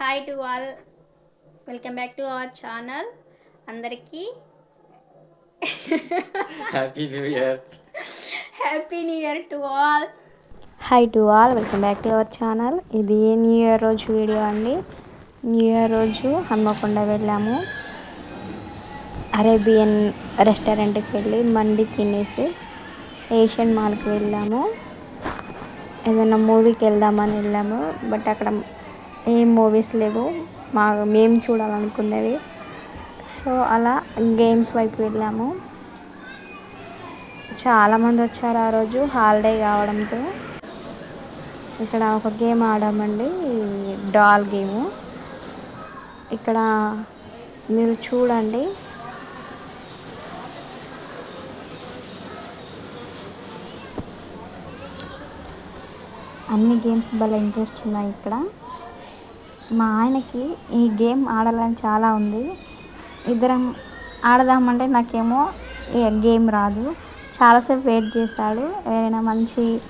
Hi to all welcome back to our channel అందరికీ. Happy new year happy new year to all hi to all welcome back to our channel ఇది new year రోజు video అండి. New year రోజు హన్మకొండ వెళ్ళాము. Arabian రెస్టారెంట్కి వెళ్ళి మండి తినేసి Asian మాల్కి వెళ్ళాము. ఏదైనా మూవీకి వెళ్దామని వెళ్ళాము. బట్ అక్కడ ఏం మూవీస్ లేవు. మా మేము చూడాలనుకున్నవి. సో అలా గేమ్స్ వైపు వెళ్ళాము. చాలామంది వచ్చారు ఆ రోజు హాలిడే కావడంతో. ఇక్కడ ఒక గేమ్ ఆడామండి. డాల్ గేమ్ ఇక్కడ మీరు చూడండి. అన్ని గేమ్స్ భలే ఇంట్రెస్ట్ ఉన్నాయి ఇక్కడ. మా ఆయనకి ఈ గేమ్ ఆడాలని చాలా ఉంది. ఇద్దరం ఆడదామంటే నాకేమో ఈ గేమ్ రాదు. చాలాసేపు వెయిట్ చేశాడు. ఏదైనా మంచి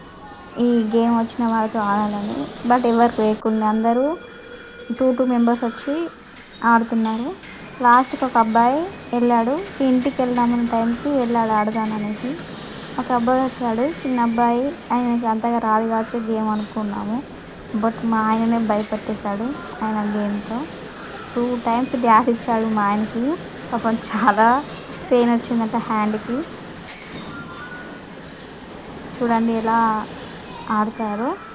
ఈ గేమ్ వచ్చిన వాళ్ళతో ఆడాలని. బట్ ఎవరికి లేకుండా అందరూ టూ టూ మెంబర్స్ వచ్చి ఆడుతున్నారు. లాస్ట్కి ఒక అబ్బాయి వెళ్ళాడు. ఇంటికి వెళ్దామన్న టైంకి వెళ్ళాడు ఆడదాననేసి ఒక అబ్బాయి వచ్చాడు. చిన్న అబ్బాయి. ఆయనకి అంతగా రాదు కావచ్చు గేమ్ అనుకున్నాము. బట్ మా ఆయననే భయపెట్టేశాడు ఆయన గేమ్తో. టూ టైమ్స్ డ్యాష్ ఇచ్చాడు మా ఆయనకి. పాపం చాలా పెయిన్ వచ్చిందంట హ్యాండ్కి. చూడండి ఎలా ఆడతారు.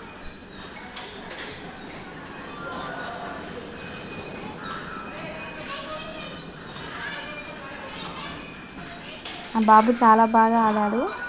బాబు చాలా బాగా ఆడాడు.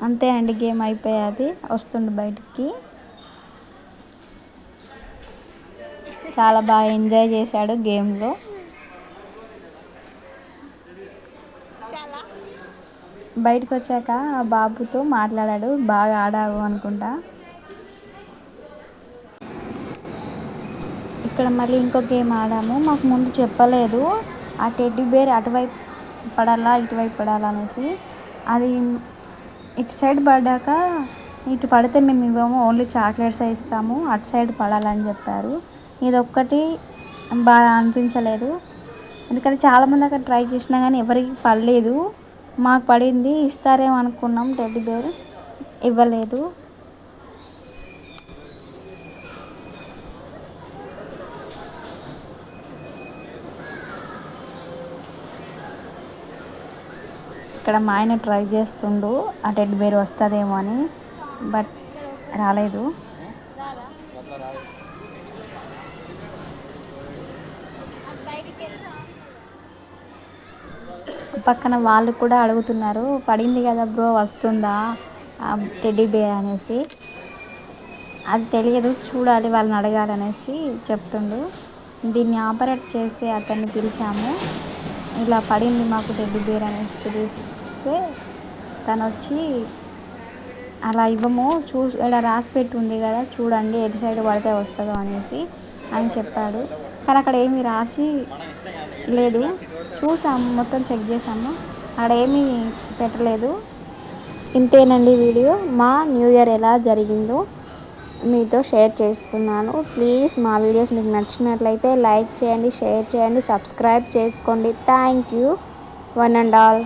అంతేనండి గేమ్ అయిపోయాది. వస్తుండు బయటికి. చాలా బాగా ఎంజాయ్ చేశాడు గేమ్లో. బయటకు వచ్చాక ఆ బాబుతో మాట్లాడాడు బాగా ఆడావు అనుకుంటా. ఇక్కడ మళ్ళీ ఇంకో గేమ్ ఆడాము. మాకు ముందు చెప్పలేదు. ఆ టెడ్డీ బేర్ అటువైపు పడాలా ఇటువైపు పడాలా అనేసి. అది ఇటు సైడ్ పడ్డాక ఇటు పడితే మేము ఇవ్వము ఓన్లీ చాక్లెట్స్ ఇస్తాము. అటు సైడ్ పడాలని చెప్పారు. ఇది ఒక్కటి బాగా అనిపించలేదు. ఎందుకంటే చాలామంది అక్కడ ట్రై చేసినా కానీ ఎవరికి పడలేదు. మాకు పడింది ఇస్తారేమో అనుకున్నాం టెడ్డీ బేర్ ఇవ్వలేదు. ఇక్కడ మా ఆయన ట్రై చేస్తుండు ఆ టెడ్ బేర్ వస్తుందేమో అని బట్ రాలేదు. పక్కన వాళ్ళు కూడా అడుగుతున్నారు పడింది కదా బ్రో వస్తుందా? టెడ్డీ బేర్ అనేసి. అది తెలియదు చూడాలి వాళ్ళని అడగాలనేసి చెప్తుండు. దీన్ని ఆపరేట్ చేసి అతన్ని పిలిచాము. ఇలా పడింది మాకు టెడ్డీ బేర్ అనేసి పిలిస్తే తను వచ్చి అలా ఇవ్వము చూ ఇక్కడ రాసి పెట్టి ఉంది కదా చూడండి ఎటు సైడ్ పడితే వస్తుందో అనేసి అని చెప్పాడు. కానీ అక్కడ ఏమీ రాసి లేదు. చూసాము మొత్తం చెక్ చేసాము. అక్కడ ఏమీ పెట్టలేదు. ఇంతేనండి వీడియో. మా న్యూ ఇయర్ ఎలా జరిగిందో మీతో షేర్ చేసుకున్నాను. ప్లీజ్ మా వీడియోస్ మీకు నచ్చినట్లయితే లైక్ చేయండి షేర్ చేయండి సబ్స్క్రైబ్ చేసుకోండి. Thank you. One and all.